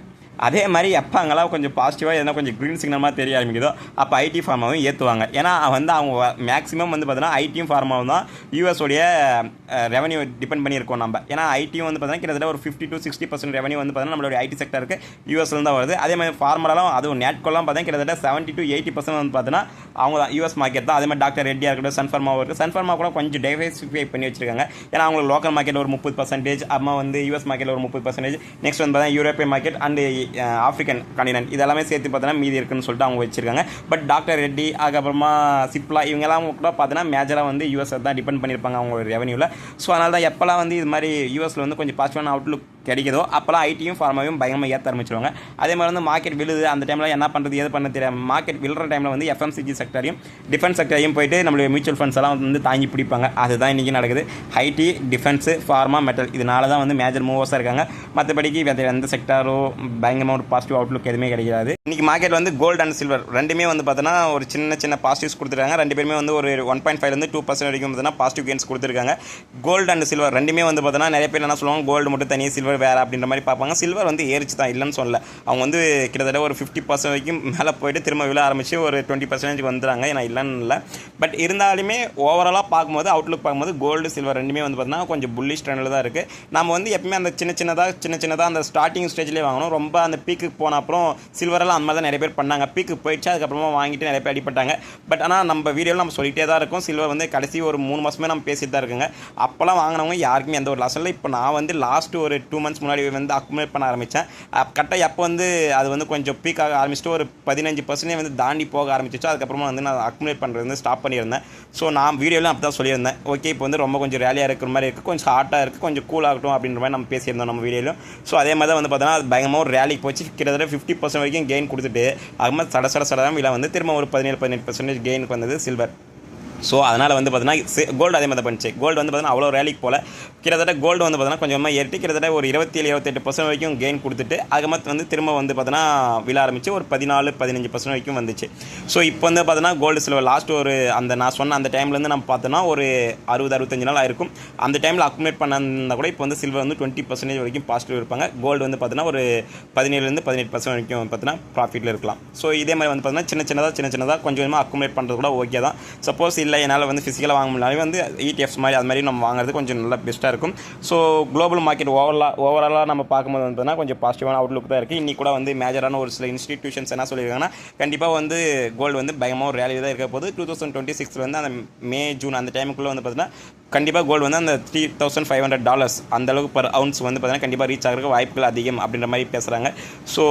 அதே மாதிரி எப்போ அங்கெல்லாம் கொஞ்சம் பாசிட்டிவாக எதனா கொஞ்சம் க்ரீன் சிக்னமாக தெரிய ஆரம்பிக்குதோ அப்போ ஐடி ஃபார்மாவும் ஏற்றுவாங்க ஏன்னா வந்து அவங்க மேக்ஸிமம் வந்து பார்த்தீங்கன்னா ஐடியும் ஃபார்மாவும் தான் யூஎஸோடைய ரெவன்யூ டிபெண்ட் பண்ணியிருக்கோம் நம்ம. ஏன்னா ஐடியும் வந்து பார்த்தீங்கன்னா கிட்டத்தட்ட ஒரு fifty to sixty percent revenue வந்து பார்த்தீங்கன்னா நம்மளுடைய ஐடி செக்டருக்கு யூஎஸ்ல தான் வருது. அதே மாதிரி ஃபார்மரெல்லாம் அதுவும் நேட்கோலாம் பார்த்தீங்கன்னா கிட்டத்தட்ட செவன்ட்டி டு எயிட்டி பர்சன்ட் வந்து பார்த்தீங்கன்னா அவங்க தான் யூஎஸ் மார்க்கெட் தான். அதே மாதிரி டாக்டர் ரெட்டியாக இருக்கட்டும் சன்ஃபார்மாவும் இருக்குது சன்ஃபார்மா கூட கொஞ்சம் டைவர்சிஃபை பண்ணி வச்சிருக்காங்க. ஏன்னா அவங்களுக்கு லோக்கல் மார்க்கெட் ஒரு முப்பது பர்சன்டேஜ் அம்மா வந்து யூஎஸ் மார்க்கெட் ஒரு முப்பது பர்சன்டேஜ் நெக்ஸ்ட் வந்து பார்த்தீங்கன்னா European market and African continent இதெல்லாமே சேர்த்து பார்த்தீங்கன்னா மீதி இருக்குன்னு சொல்லிட்டு அவங்க வச்சிருக்காங்க. பட் டாக்டர் ரெட்டி அதுக்கப்புறமா சிப்லா இவங்கெல்லாம் கூட பார்த்தீங்கன்னா மேஜராக வந்து யூஎஸ் தான் டிபெண்ட் பண்ணியிருப்பாங்க அவங்களோட ரெவன்யூவில் ஸோ அதனால தான் எப்போல்லாம் வந்து இது மாதிரி யூஎஸில் வந்து கொஞ்சம் பாசிட்டிவான அவுட்லுக் கிடைக்குதோ அப்போல்லாம் ஐடியும் ஃபார்மாவையும் பயங்கரமாக ஏற்ற ஆரம்பிச்சிருவாங்க. அதே மாதிரி வந்து மார்க்கெட் விழுது அந்த டைமில் என்ன பண்ணுறது எது பண்ண தெரியாம மார்க்கெட் விழுற டைமில் வந்து எஃப்எம்சிஜி செக்டரையும் டிஃபென்ஸ் செக்டரையும் போயிட்டு நம்மளுடைய மியூச்சுவல் ஃபண்ட்ஸ் எல்லாம் வந்து தாங்கி பிடிப்பாங்க. அதுதான் இன்றைக்கி நடக்குது. ஐடி டிஃபென்ஸு ஃபார்மா மெட்டல் இதனால தான் வந்து மேஜர் மூவர்ஸாக இருக்காங்க. மற்றபடிக்கு எந்த செக்டாரோ பயங்கரமாக ஒரு பாசிட்டிவ் அவுட்லுக் எதுவுமே கிடைக்காது. இன்றைக்கி மார்க்கெட் வந்து கோல்டு அண்ட் சில்வர் ரெண்டுமே வந்து பார்த்தோன்னா ஒரு சின்ன சின்ன பாசிட்டிவ்ஸ் கொடுத்துருக்காங்க. ரெண்டு பேருமே வந்து ஒரு ஒன் பாயிண்ட் ஃபைவ்லேருந்து டூ பர்சன்ட் வரைக்கும் பார்த்தீங்கன்னா பாசிட்டிவ் கெயின்ஸ் கொடுத்துருக்காங்க. கோல்டு அண்ட் சில்வர் ரெண்டுமே வந்து பார்த்தோன்னா நிறைய பேர் என்ன சொல்லுவாங்க கோல்டு மட்டும் தனியாக சில்வர் வேறு அப்படின்ற மாதிரி பார்ப்பாங்க. சில்வர் வந்து ஏறிச்சு தான் இல்லைன்னு சொல்லல. அவங்க வந்து கிட்டத்தட்ட ஒரு ஃபிஃப்டி பர்சன்ட் வரைக்கும் மேலே போயிட்டு திரும்ப விழ ஆரம்பிச்சு ஒரு டுவெண்ட்டி பர்சன்டேஜ் வந்துடுறாங்க. ஏன்னா இல்லைன்னு இல்லை. பட் இருந்தாலுமே ஓவராலாக பார்க்கும்போது அவுட்லுக் பார்க்கும்போது கோல்டு சில்வர் ரெண்டுமே வந்து பார்த்தீங்கன்னா கொஞ்சம் புல்லிஷ் ட்ரெண்டில் தான் இருக்குது நம்ம வந்து எப்பவுமே அந்த சின்ன சின்னதாக சின்ன சின்னதாக அந்த ஸ்டார்டிங் ஸ்டேஜ்லேயே வாங்கணும். ரொம்ப அந்த பீக்கு போன அப்புறம் சில்வரெல்லாம் அந்த மாதிரி தான் நிறைய பேர் பண்ணாங்க. பீக்கு போயிடுச்சு அதுக்கப்புறமா வாங்கிட்டு நிறைய பேர் அடிப்பட்டாங்க பட் ஆனால் நம்ம வீடியோவில் நம்ம சொல்லிகிட்டே தான் இருக்கும். சில்வர் வந்து கடைசி ஒரு மூணு மாதமே நம்ம பேசிட்டு தான் இருக்குங்க. அப்போல்லாம் வாங்கினவங்க யாருக்குமே எந்த ஒரு லாஸ் இல்லை. இப்போ நான் வந்து லாஸ்ட் ஒரு டூ மந்த்ஸ் முன்னாடி வந்து அக்குமுலேட் பண்ண ஆரம்பித்தேன் கரெக்டாக எப்போ வந்து அது வந்து கொஞ்சம் பீக் ஆக ஆரம்பிச்சிட்டு ஒரு பதினஞ்சு பர்சன்டேஜ் வந்து தாண்டி போக ஆரம்பிச்சிச்சோ. அதுக்கப்புறமா வந்து நான் அக்குமுலேட் பண்ணுறது வந்து ஸ்டாப் பண்ணியிருந்தேன். ஸோ நான் வீடியோலாம் அப்படி தான் சொல்லியிருந்தேன். ஓகே இப்போ வந்து ரொம்ப கொஞ்சம் ரேலியாக இருக்கிற மாதிரி இருக்குது கொஞ்சம் ஹாட்டாக இருக்குது கொஞ்சம் கூல் ஆகட்டும் அப்படின்ற மாதிரி நம்ம பேசியிருந்தோம் நம்ம வீடியோலையும் ஸோ அதே மாதிரி தான் வந்து பார்த்தோன்னா அது பயங்கரமாக ஒரு ரேலிக்கு போச்சு. கிட்டத்தட்ட ஃபிஃப்டி பர்சன்ட் வரைக்கும் கெயின் கொடுத்துட்டு அது மாதிரி சட சட சடதான் விழா வந்து திரும்ப ஒரு பதினேழு பதினெட்டு பர்சன்டேஜ் கெயினுக்கு வந்தது சில்வர் ஸோ அதனால் வந்து பார்த்தீங்கன்னா கோல்டு அதே மாதிரி தான் பண்ணிச்சு. கோல்டு வந்து பார்த்தீங்கன்னா அவ்வளோ ரேலிக்கு போல. கிட்டத்தட்ட கோல்டு வந்து பார்த்தீங்கன்னா கொஞ்சமாக ஏறிட்டு கிட்டத்தட்ட ஒரு இருபத்தேழு இருபத்தெட்டு பர்சன்ட் வரைக்கும் கெயின் கொடுத்துட்டு அதுக்கப்புறம் வந்து திரும்ப வந்து பார்த்தீங்கன்னா விழ ஆரம்பிச்சு ஒரு பதினாலு பதினஞ்சு பர்சன்ட் வரைக்கும் வந்துச்சு. ஸோ இப்போ வந்து பார்த்தீங்கன்னா கோல்டு சில்வர் லாஸ்ட் ஒரு அந்த நான் சொன்ன அந்த டைம்லேருந்து நம்ம பார்த்தோன்னா ஒரு அறுபது அறுபத்தஞ்சு நாள் ஆயிருக்கும். அந்த டைமில் அக்குமுலேட் பண்ணால் கூட இப்போ வந்து சில்வர் வந்து டுவெண்ட்டி பர்சன்டேஜ் வரைக்கும் பாசிட்டிவ் இருப்பாங்க. கோல்டு வந்து பார்த்தீங்கன்னா ஒரு பதினேழுலேருந்து பதினெட்டு பர்சன்ட் வரைக்கும் பார்த்தீங்கன்னா ப்ராஃபிட்டில் இருக்கலாம். ஸோ இதே மாதிரி வந்து பார்த்தீங்கன்னா சின்ன சின்னதாக சின்ன சின்னதாக கொஞ்சம் கொஞ்சமாக அக்குமுலேட் பண்ணுறது கூட ஓகே தான். சப்போஸ் இல்லை என்னால் வந்து ஃபிசிக்கலாக வாங்க முடியல வந்து இடிஎஃப்ஸ் மாதிரி அது மாதிரி நம்ம வாங்குறது கொஞ்சம் நல்லா பெஸ்ட்டாக இருக்கும். ஸோ குளோபல் மார்க்கெட் ஓவரலாக ஓவராலாக நம்ம பார்க்கும்போது வந்து கொஞ்சம் பாசிட்டிவான அவுட்லுக் தான் இருக்குது இன்றைக்கி கூட வந்து மேஜரான ஒரு சில இன்ஸ்டிடியூஷன்ஸ் என்ன சொல்லியிருக்காங்கன்னா கண்டிப்பாக வந்து கோல்டு வந்து பயமாக ஒரு ரேலி தான் இருக்க போது டூ தௌசண்ட் டுவெண்ட்டி சிக்ஸில் வந்து அந்த மே ஜூன் அந்த டைமுக்குள்ளே வந்து பார்த்தீங்கன்னா கண்டிப்பாக கோல்டு வந்து அந்த three thousand five hundred dollars அந்த அளவுக்கு பர் அவுன்ஸ் வந்து பார்த்தீங்கன்னா கண்டிப்பாக ரீச் ஆகிறதுக்கு வாய்ப்புகள் அதிகம் அப்படின்ற மாதிரி பேசுகிறாங்க ஸோ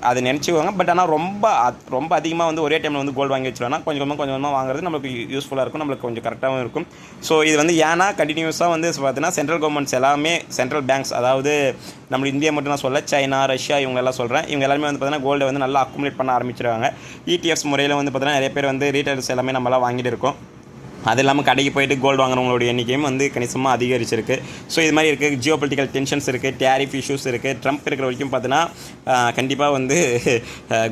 அதை நினச்சிக்குவாங்க பட் ஆனால் ரொம்ப அத்- ரொம்ப அதிகமாக வந்து ஒரே டைமில் வந்து கோல்டு வாங்கி வச்சுருவாங்க கொஞ்சம் கொஞ்சமாக கொஞ்சம் கொஞ்சமாக வாங்குறது நம்மளுக்கு யூஸ்ஃபுல்லாக இருக்கும். நம்மளுக்கு கொஞ்சம் கரெக்டாகவும் இருக்கும். ஸோ இது வந்து ஏன்னா கண்டினியூஸாக வந்து பார்த்தீங்கன்னா சென்ட்ரல் கவர்மெண்ட்ஸ் எல்லாமே சென்ட்ரல் பேங்க்ஸ் அதாவது நம்ம இந்தியா மட்டும் நான் சொல்ல சைனா ரஷ்யா இவங்க எல்லாம் சொல்கிறேன் இவங்க எல்லாருமே வந்து பார்த்தீங்கன்னா கோல்டை வந்து நல்லா அக்குமுலேட் பண்ண ஆரம்பிச்சிருவாங்க. இடிஎஃப்ஸ் முறையில் வந்து பார்த்தீங்கன்னா நிறைய பேர் வந்து ரீட்டைல்ஸ் எல்லாமே நம்மளாம் வாங்கிட்டு இருக்கோம். அது இல்லாமல் கடைக்கு போயிட்டு கோல்டு வாங்குறவங்களோட எண்ணிக்கையும் வந்து கணிசமாக அதிகரிச்சிருக்கு. ஸோ இது மாதிரி இருக்குது ஜியோ பொலிட்டிக்கல் டென்ஷன்ஸ் இருக்குது டேரிஃப் இஷ்யூஸ் இருக்குது ட்ரம்ப் இருக்கிற வரைக்கும் பார்த்தீங்கன்னா கண்டிப்பாக வந்து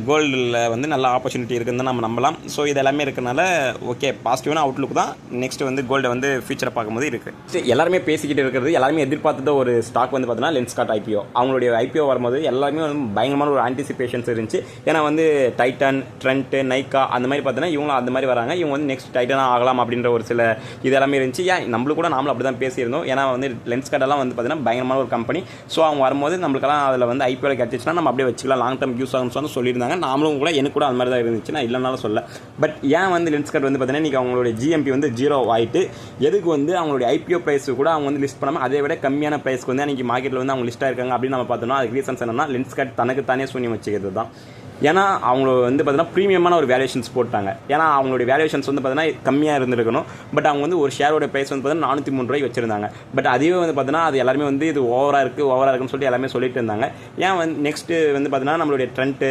கோல்டில் வந்து நல்ல ஆப்பர்ச்சுனிட்டி இருக்குன்னு தான் நம்ம நம்பலாம். ஸோ இது எல்லாமே இருக்கனால ஓகே பாசிட்டிவான அவுட்லுக் தான். நெக்ஸ்ட் வந்து கோல்டை வந்து ஃபியூச்சரை பார்க்கும்போது இருக்குது எல்லாருமே பேசிக்கிட்டு இருக்கிறது எல்லாருமே எதிர்பார்த்தத ஒரு ஸ்டாக் வந்து பார்த்தீங்கன்னா லென்ஸ்கார்ட் ஐபிஓ அவங்களுடைய ஐபிஓ வரும்போது எல்லாருமே வந்து பயங்கரமான ஒரு ஆன்டிசிபேஷன்ஸ் இருந்துச்சு. ஏன்னா வந்து டைட்டன் ட்ரெண்ட்டு நைக்கா அந்த மாதிரி பார்த்தீங்கன்னா இவங்களும் அந்த மாதிரி வராங்க. இவங்க வந்து நெக்ஸ்ட் டைட்டனாக ஆகலாம் அப்படின்ற ஒரு சில இதெல்லாமே இருந்துச்சு. ஏன்? நம்மளுக்கு கூட நாமளும் அப்படி தான் பேசியிருந்தோம். ஏன்னா வந்து லென்ஸ் கடெல்லாம் வந்து பார்த்தீங்கன்னா பயங்கரமான ஒரு கம்பெனி ஸோ அவங்க வரும்போது நம்மளுக்கெல்லாம் அதில் வந்து ஐபிஎல் கிடச்சிச்சுன்னா நம்ம அப்படியே வச்சுக்கலாம். லாங் டேர்ம் யூஸ் ஆகும்னு சொல்லி சொல்லியிருந்தாங்க. நாமளும் கூட எனக்கு கூட அந்த மாதிரி தான் இருந்துச்சு நான் இல்லைனாலும் சொல்ல பட் ஏன் வந்து லென்ஸ் கார்டு வந்து பார்த்தீங்கன்னா இன்றைக்கி அவங்களுடைய ஜிஎம்பி வந்து ஜீரோ ஆகிட்டு எதுக்கு வந்து அவங்களுடைய ஐபிஓ ப்ரைஸ் கூட அவங்க வந்து லிஸ்ட் பண்ணாமல் அதை விட கம்மியான ப்ரைஸ்க்கு வந்து இன்றைக்கி மார்க்கெட்டில் வந்து அவங்க லிஸ்ட்டாக இருக்காங்க அப்படின்னு நம்ம பார்த்தோம்னா அதுக்கு ரீசன்ஸ் என்னன்னா லென்ஸ் கார்டு தனக்கு தானே சூன்யம் வச்சுக்கிறது தான் ஏன்னா அவங்க வந்து பார்த்தீங்கன்னா ப்ரீமியமான ஒரு வேல்யூஷன்ஸ் போட்டாங்க. ஏன்னா அவங்களுடைய வேல்யூஷன்ஸ் வந்து பார்த்தீங்கன்னா கம்மியாக இருந்திருக்கணும். பட் அவங்க வந்து ஒரு ஷேரோட ப்ரைஸ் வந்து பார்த்தீங்கன்னா நானூற்றி மூணு ரூபாய்க்கு வச்சிருந்தாங்க. பட் அதுவே வந்து பார்த்தீங்கன்னா அது எல்லாருமே வந்து இது ஓவராக இருக்குது ஓவராக இருக்குன்னு சொல்லிட்டு எல்லாமே சொல்லிட்டு இருந்தாங்க. ஏன் வந்து நெக்ஸ்ட்டு வந்து பார்த்தீங்கன்னா நம்மளுடைய ட்ரெண்ட்டு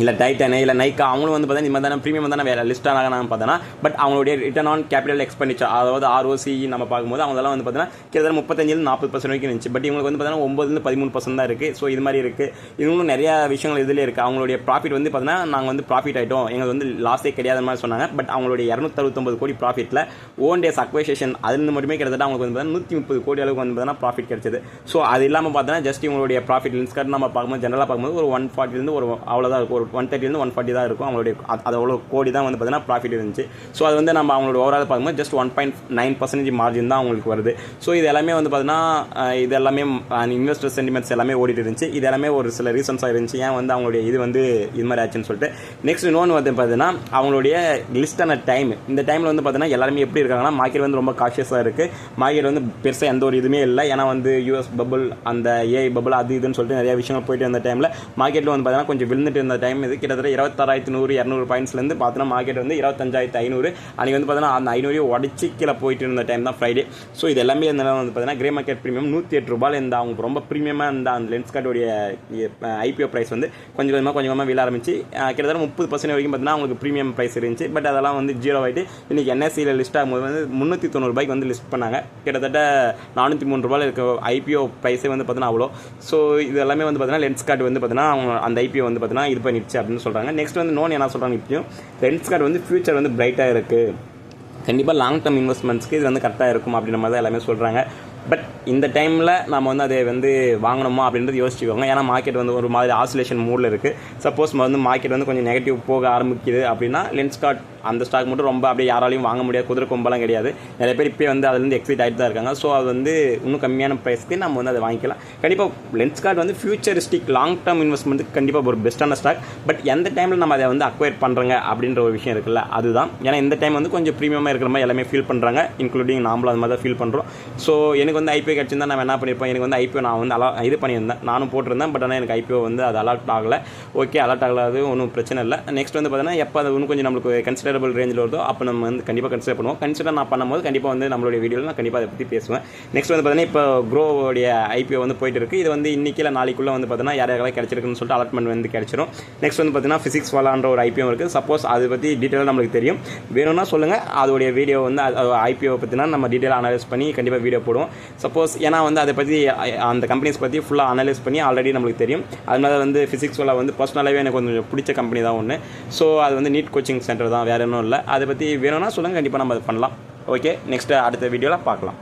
இல்லை டைட்டனு இல்லை நைக்கா அவங்களும் வந்து பார்த்தீங்கன்னா இந்த மாதிரி தானே ப்ரீமியம் தானே வேறு லிஸ்ட் ஆனாங்க பார்த்தோன்னா பட் அவங்களுடைய ரிட்டர்ன் ஆன் கேபிட்டல் எக்ஸ்பெண்டிச்சர் அதாவது ஆர்ஓசி நம்ம பார்க்கும்போது அவங்களாம் வந்து பார்த்தீங்கன்னா கிட்டத்தட்ட முப்பத்தஞ்சில் நாற்பது பர்சன்ட் வரைக்கும் இருந்துச்சு. பட் இவங்களுக்கு வந்து பார்த்தீங்கன்னா ஒம்பதுலேருந்து பதிமூணு பர்சன்ட் தான் இருக்குது ஸோ இது மாதிரி இருக்குது இன்னும் நிறையா விஷயங்கள் இதில் இருக்குது அவங்களுடைய ப்ராஃபிட் வந்து பார்த்தீங்கன்னா நாங்கள் வந்து ப்ராஃபிட் ஆகிட்டோம் எங்களுக்கு வந்து லாஸே கிடையாத மாதிரி சொன்னாங்க. பட் அவங்களுடைய இரநூத்தறுபத்தொம்பது கோடி ப்ராஃபிட்டில் ஓன் டேஸ் அக்வேஷன் அதுலேருந்து மட்டுமே கிட்டத்தட்ட அவங்களுக்கு வந்து பார்த்தீங்கன்னா நூற்றி முப்பது கோடி அளவுக்கு வந்து பார்த்தீங்கன்னா ப்ராஃபிட் கிடைச்சது. ஸோ அது இல்லாமல் பார்த்தீங்கன்னா ஜஸ்ட் இவங்களுடைய ப்ராஃபிட் லின்ஸ்கார்ட் நம்ம பார்க்கும்போது ஜென்ரலாக பார்க்கும்போது ஒரு ஒன் ஃபார்ட்டிலேருந்து ஒரு அவ்வளோதான் இருக்கும் ஒரு ஒன் தேர்ட்டிலேருந்து ஒன் ஃபார்ட்டி தான் இருக்கும். அவங்களுடைய அது- அவ்வளோ கோடி தான் வந்து பார்த்தீங்கன்னா ப்ராஃபிட் இருந்துச்சு. ஸோ அது வந்து நம்ம அவங்களோட ஓவரால் பார்க்கும்போது just one point nine percentage margin தான் அவங்களுக்கு வருது. ஸோ இது எல்லாமே வந்து பார்த்தீங்கன்னா இது எல்லாமே இன்வெஸ்டர் சென்டிமெண்ட்ஸ் எல்லாமே ஓடிட்டு இருந்துச்சு. இது எல்லாமே ஒரு சில ரீசன்ஸாக இருந்துச்சு. ஏன் வந்து அவங்களுடைய இது வந்து இது மாதிரி ஆச்சுன்னு சொல்லிட்டு. நெக்ஸ்ட் இன்னொன்று வந்து பார்த்தீங்கன்னா அவங்களுடைய லிஸ்டான டைம் இந்த டைமில் வந்து பார்த்தீங்கன்னா எல்லாருமே எப்படி இருக்காங்கன்னா மார்க்கெட் வந்து ரொம்ப காஷியஸாக இருக்குது மார்க்கெட் வந்து பெருசாக எந்த ஒரு இதுவுமே இல்லை. ஏன்னா வந்து யூஎஸ் பபுள் அந்த ஏஐ பபுள் அது இதுன்னு சொல்லிட்டு நிறைய விஷயங்கள் போயிட்டு இருந்த டைமில் மார்க்கெட்டில் வந்து பார்த்தீங்கன்னா கொஞ்சம் விழுந்துட்டு இருந்த டைம் இது கிட்டத்தட்ட இருபத்தாறாயிரத்து நூறு இரநூறு பாயிண்ட்ஸ்லேருந்து பார்த்தோன்னா மார்க்கெட் வந்து இருபத்தஞ்சாயிரத்து ஐநூறு. அன்றைக்கி வந்து பார்த்தீங்கன்னா அந்த ஐநூறையும் உடச்சி கீழே போயிட்டு இருந்த டைம் தான் ஃப்ரைடே ஸோ இது எல்லாமே இருந்தாலும் வந்து பார்த்தீங்கன்னா கிரே மார்க்கெட் ப்ரீமியம் நூற்றி எட்டு ரூபாயில் இந்த அவங்க ரொம்ப ப்ரீமியமாக இருந்த அந்த லென்ஸ் கார்டுடைய ஐபிஓ ப்ரைஸ் வந்து கொஞ்சம் கொஞ்சமாக கொஞ்சம் கொஞ்சமாக விழ ஆரம்பிச்சு. கிட்டத்தட்ட முப்பது பர்சன்ட் வரைக்கும் பார்த்தீங்கன்னா அவங்களுக்கு ப்ரீமியம் ப்ரைஸ் இருந்துச்சு. பட் அதெல்லாம் வந்து ஜீரோ ஆகிட்டு இன்றைக்கி என்எஸ்சியில் லிஸ்ட் ஆகும்போது வந்து முந்நூற்றி தொண்ணூறுபாய்க்கு வந்து லிஸ்ட் பண்ணாங்க. கிட்டத்தட்ட நானூற்றி மூணு ரூபாயில் இருக்க ஐபிஓ ப்ரைஸே வந்து பார்த்தீங்கன்னா அவ்வளோ. ஸோ இது எல்லாமே வந்து பார்த்தீங்கன்னா லென்ஸ் கார்டு வந்து பார்த்தீங்கன்னா அவங்க அந்த ஐபிஓ வந்து பார்த்தீங்கன்னா இது பண்ணி பண்ணிடுச்சு அப்படின்னு சொல்கிறாங்க நெக்ஸ்ட் வந்து நோன் என்ன சொல்கிறாங்க இப்பயும் லென்ஸ் கார்டு வந்து ஃபியூச்சர் வந்து பிரைட்டாக இருக்குது கண்டிப்பாக லாங் டேர்ம் இன்வெஸ்ட்மெண்ட்ஸ்க்கு இது வந்து கரெக்டாக இருக்கும் அப்படின்ற மாதிரி தான் எல்லாமே சொல்கிறாங்க பட் இந்த டைமில் நம்ம வந்து அதை வந்து வாங்கணுமா அப்படின்றது யோசிச்சுக்கோங்க. ஏன்னா மார்க்கெட் வந்து ஒரு மாதிரி ஆசிலேஷன் மூடில் இருக்குது சப்போஸ் வந்து மார்க்கெட் வந்து கொஞ்சம் நெகட்டிவ் போக ஆரம்பிக்குது அப்படின்னா லென்ஸ் கார்ட் அந்த ஸ்டாக் மட்டும் ரொம்ப அப்படியே யாராலையும் வாங்க முடியாது குதிரை கொம்பெல்லாம் கிடையாது. நிறைய பேர் இப்போ வந்து அதுலேருந்து எக்ஸைட் ஆகிட்டு தான் இருக்காங்க. ஸோ அது வந்து இன்னும் கம்மியான ப்ரைஸ்க்கு நம்ம வந்து அதை வாங்கிக்கலாம். கண்டிப்பாக லென்ஸ் கார்டு வந்து ஃபியூச்சரிஸ்டிக் லாங் டர்ம் இன்வெஸ்ட்மெண்ட்டுக்கு கண்டிப்பாக ஒரு பெஸ்ட்டான ஸ்டாக் பட் எந்த டைமில் நம்ம அதை வந்து அக்வயர் பண்ணுறங்க அப்படின்ற ஒரு விஷயம் இருக்குல்ல அதுதான். ஏன்னா இந்த டைம் வந்து கொஞ்சம் ப்ரீமியமாக இருக்கிற மாதிரி எல்லாமே ஃபீல் பண்ணுறாங்க இன்க்ளூடிங் நாமளும் அது மாதிரி தான் ஃபீல் பண்ணுறோம் ஸோ எனக்கு வந்து ஐபிஓ கிடச்சிருந்தா நான் என்ன பண்ணியிருப்பேன் எனக்கு வந்து ஐபிஓ நான் வந்து அலா இது பண்ணியிருந்தேன். நானும் போட்டிருந்தேன். பட் ஆனால் எனக்கு ஐபிஓ வந்து அது அலர்ட் ஆகலை. ஓகே அலர்ட் ஆகலாது ஒன்றும் பிரச்சனை இல்லை. நெக்ஸ்ட் வந்து பார்த்தீங்கன்னா எப்போ அது இன்னும் கொஞ்சம் நம்மளுக்கு கன்சிடரபிள் ரேஞ்சில் வருதோ அப்போ நம்ம வந்து கண்டிப்பாக கன்சிடர் பண்ணுவோம். கன்சிடர் நான் பண்ணும்போது கண்டிப்பாக வந்து நம்மளுடைய வீடியோவில் நான் கண்டிப்பாக அதை பற்றி பேசுவேன். நெக்ஸ்ட் வந்து பார்த்தீங்கன்னா இப்போ க்ரோவோடைய ஐபிஓ வந்து போயிட்டு இருக்கு. இது வந்து இன்னைக்கு நாளைக்குள்ளே வந்து பார்த்தீங்கன்னா யார் யாரெல்லாம் கிடச்சிருக்குன்னு சொல்லிட்டு அலாட்மெண்ட் வந்து கிடச்சிரும். நெக்ஸ்ட் வந்து பார்த்தீங்கன்னா ஃபிசிக்ஸ் வாலான்ற ஒரு ஐபிஓ இருக்குது சப்போஸ் அதை பற்றி டீட்டெயிலாக நம்மளுக்கு தெரியும். வேணும்னா சொல்லுங்கள் அதோடைய வீடியோ வந்து ஐபிஓ பற்றினா நம்ம டீட்டெயிலாக அனலைஸ் பண்ணி கண்டிப்பாக வீடியோ போடுவோம். சப்போஸ் ஏன்னா வந்து அதை பற்றி அந்த கம்பெனிஸ் பற்றி ஃபுல்லாக அனலைஸ் பண்ணி ஆல்ரெடி நம்மளுக்கு தெரியும். அதனால வந்து ஃபிசிக்ஸ் வாலா வந்து பர்சனலாகவே எனக்கு கொஞ்சம் பிடிச்ச கம்பெனி தான் ஒன்று ஸோ அது வந்து நீட் கோச்சிங் சென்டர் தான். வேறு ஒன்றும் இல்லை. அதை பற்றி வேணும்னா சொல்லுங்கள் கண்டிப்பாக நம்ம அதை பண்ணலாம். ஓகே நெக்ஸ்ட் அடுத்த வீடியோவில் பார்க்கலாம்.